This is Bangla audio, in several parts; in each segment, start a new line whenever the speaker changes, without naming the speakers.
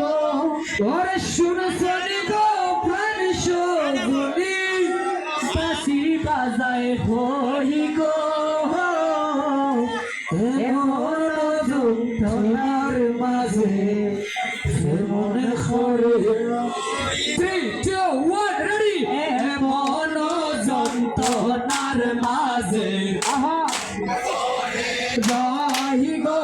ওরে শুনো শনি গো প্রাণ শোভনি বাঁশি বাজায় হই গো। এমন মাঝে মনে করে Three, two, one, ready! যন্ত্রণার মাঝে আহা। যাই গো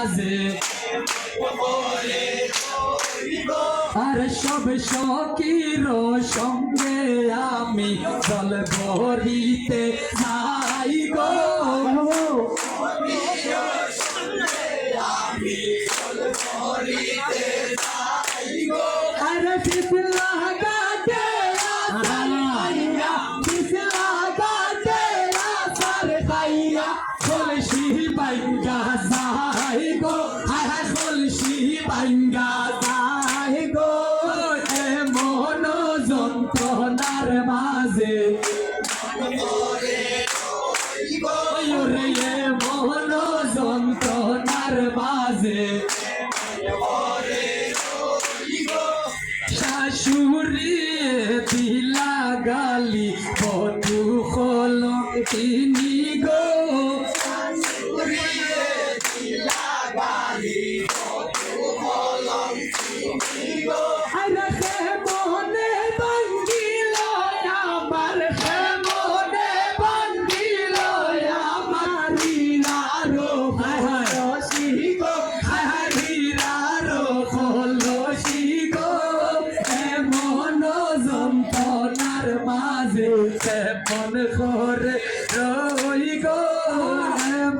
মাঝে আর সব সকির সঙ্গে আমি জল ভরিতে নাই গো। আর যাই গো এমন যন্ত্রণার মাঝে। এমন যন্ত্রণার মাঝে। শাশুড়ি করে রই গো।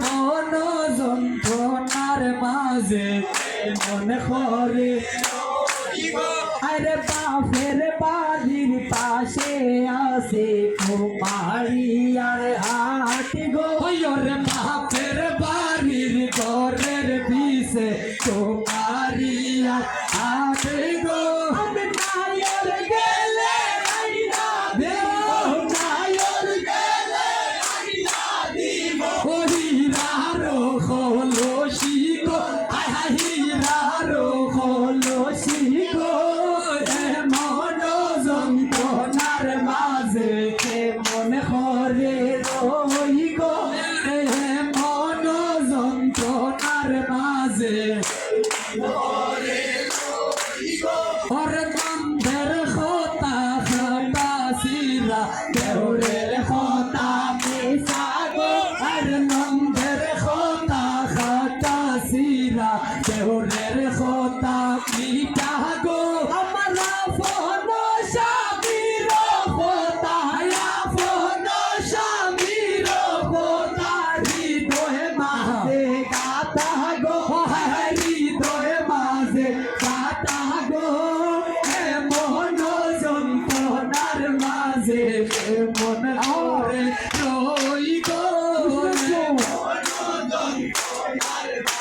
মন যন্ত্রণার মাঝে মনে করে আরে বাপের বাড়ির পাশে আসে কুমারী আর হাট গো। রে বাপের মাঝে মনে করে রই গো এমন যন্ত্রণার মাঝে ওরে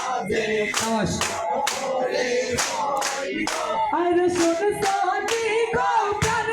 আস আরে শোন সোনি গো প্রাণ